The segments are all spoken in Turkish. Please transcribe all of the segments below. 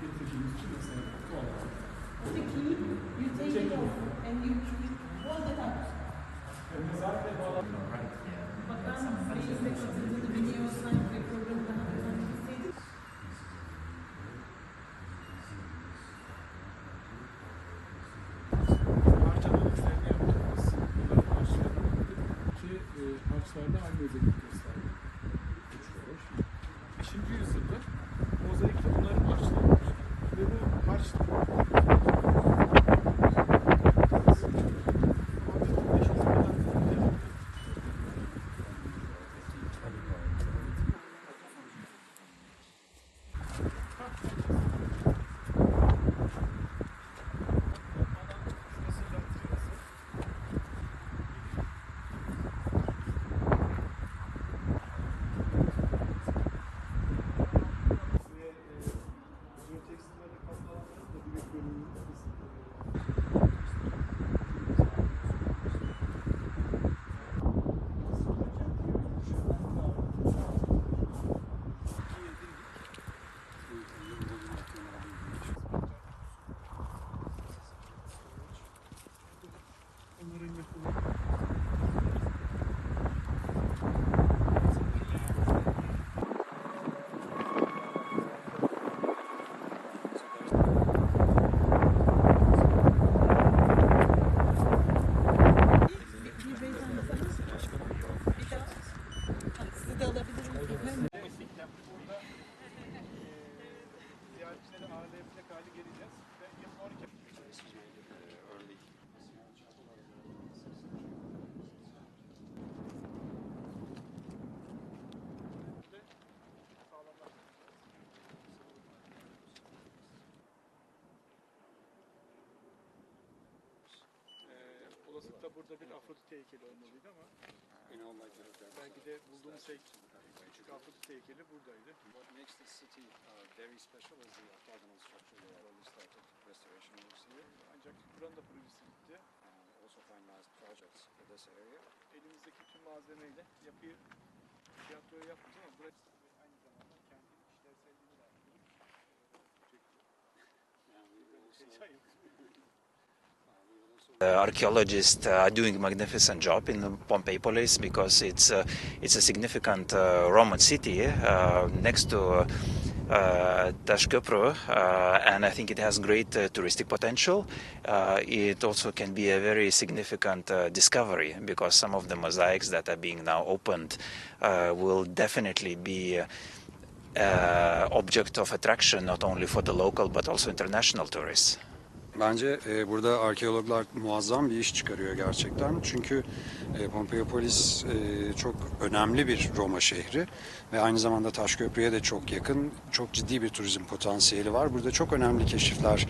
getirdiğimiz için mesela doğal olarak. What's the key? You take it off and you keep all the time. Özellikle bağlı Bakar mısın? Mecliste katıldığı video sanki bir programı daha düzenleseydik. parçalı işlerini yaptığımız bunların harçlarını ki e, harçlarda aynı özellik and de alabilir miyim? burada ziyaretçileri ağırlayabilecek hale geleceğiz. Ve 12 olasılıkla burada bir Afrodit heykeli olmalıydı ama belki de bulduğumuz heykel, küçük Afrodit heykeli buradaydı. What makes this city uh, very special is the orthogonal structure that already started restoration works here. Ancak buranın da projesi bitti. Uh, also finalized projects for this area. Elimizdeki tüm malzemeyle yapıyı tiyatroya yaptık ama burası aynı zamanda kendi işlevselliğini de also, heyecan yok. Uh, archaeologists uh, are doing a magnificent job in the Pompeii Police because it's uh, it's a significant uh, Roman city uh, next to uh, Tashköprü, uh, and I think it has great uh, touristic potential. Uh, it also can be a very significant uh, discovery because some of the mosaics that are being now opened uh, will definitely be. Uh, object of attraction not only for the local but also international tourists. Bence e, burada arkeologlar muazzam bir iş çıkarıyor gerçekten. Çünkü e, Pompeiapolis e, çok önemli bir Roma şehri ve aynı zamanda Taşköprü'ye de çok yakın. Çok ciddi bir turizm potansiyeli var. Burada çok önemli keşifler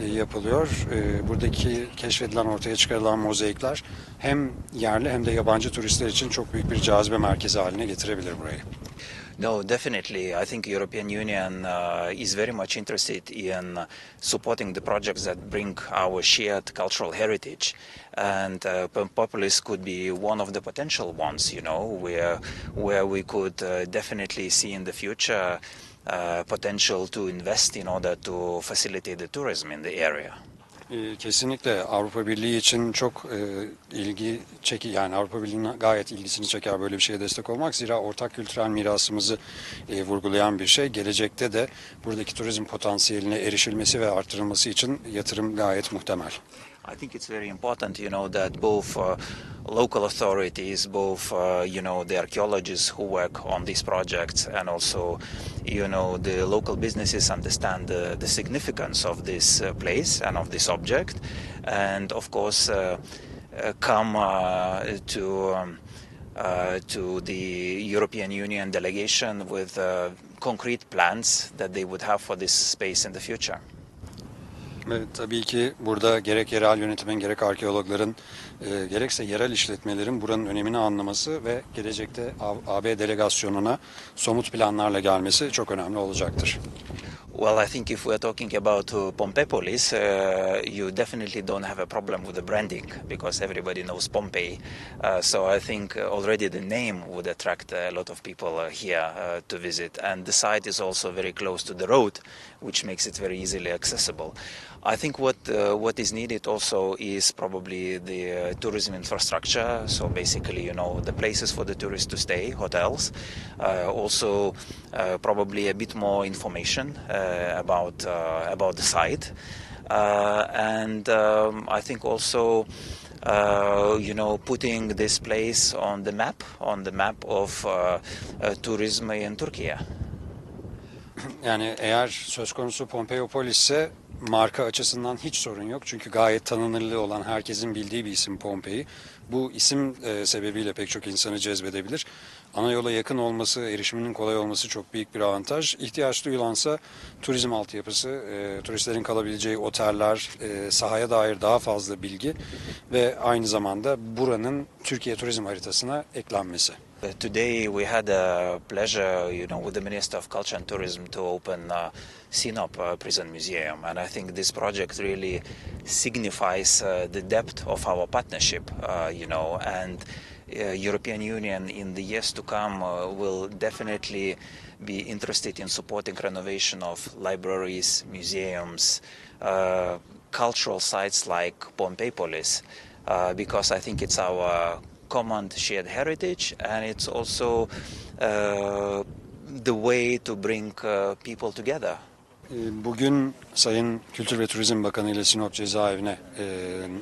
e, yapılıyor. E, buradaki keşfedilen, ortaya çıkarılan mozaikler hem yerli hem de yabancı turistler için çok büyük bir cazibe merkezi haline getirebilir burayı. No, definitely. I think European Union uh, is very much interested in uh, supporting the projects that bring our shared cultural heritage, and uh, could be one of the potential ones. You know, where where we could uh, definitely see in the future uh, potential to invest in order to facilitate the tourism in the area. E, Kesinlikle Avrupa Birliği için çok e, ilgi çeki yani Avrupa Birliği'nin gayet ilgisini çeker böyle bir şeye destek olmak. Zira ortak kültürel mirasımızı e, vurgulayan bir şey. Gelecekte de buradaki turizm potansiyeline erişilmesi ve artırılması için yatırım gayet muhtemel. I think it's very important, you know, that both uh, local authorities, both, uh, you know, the archaeologists who work on these projects, and also, you know, the local businesses understand the, the significance of this uh, place and of this object, and of course, uh, uh, come uh, to. Um, to the European Union delegation with concrete plans that they would have for this space in the future. Evet, tabii ki burada gerek yerel yönetimin gerek arkeologların e, gerekse yerel işletmelerin buranın önemini anlaması ve gelecekte AB delegasyonuna somut planlarla gelmesi çok önemli olacaktır. Well, I think if we're talking about uh, uh, you definitely don't have a problem with the branding because everybody knows Pompeii. Uh, so I think already the name would attract a lot of people uh, here uh, to visit. And the site is also very close to the road, which makes it very easily accessible. I think what uh, what is needed also is probably the tourism infrastructure. So basically, you know, the places for the tourists to stay, hotels. Also, probably a bit more information about uh, about the site, uh, and um, I think also. Uh, you know, putting this place on the map, on the map of uh, uh, tourism in Turkey. Yani eğer söz konusu Pompeiopolis ise marka açısından hiç sorun yok. Çünkü gayet tanınırlığı olan herkesin bildiği bir isim Pompei. Bu isim e, sebebiyle pek çok insanı cezbedebilir. Ana yola yakın olması, erişiminin kolay olması çok büyük bir avantaj. İhtiyaç duyulansa turizm altyapısı, e, turistlerin kalabileceği oteller, e, sahaya dair daha fazla bilgi ve aynı zamanda buranın Türkiye turizm haritasına eklenmesi. Uh, Today we had a pleasure, you know, with the Minister of Culture and Tourism to open uh, Sinop uh, Prison Museum, and I think this project really signifies uh, the depth of our partnership, uh, you know, and uh, European Union in the years to come will definitely be interested in supporting renovation of libraries, museums, cultural sites like Pompeipolis, uh, because I think it's our common shared heritage and it's also uh, the way to bring uh, people together. E, Bugün Sayın Kültür ve Turizm Bakanı ile Sinop Cezaevine e,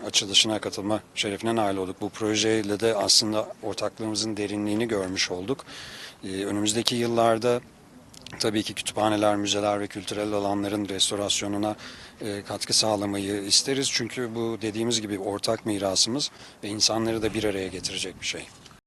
açılışına katılma şerefine nail olduk. Bu projeyle de aslında ortaklığımızın derinliğini görmüş olduk. E, önümüzdeki yıllarda tabii ki kütüphaneler, müzeler ve kültürel alanların restorasyonuna e, katkı sağlamayı isteriz. Çünkü bu dediğimiz gibi ortak mirasımız ve insanları da bir araya getirecek bir şey.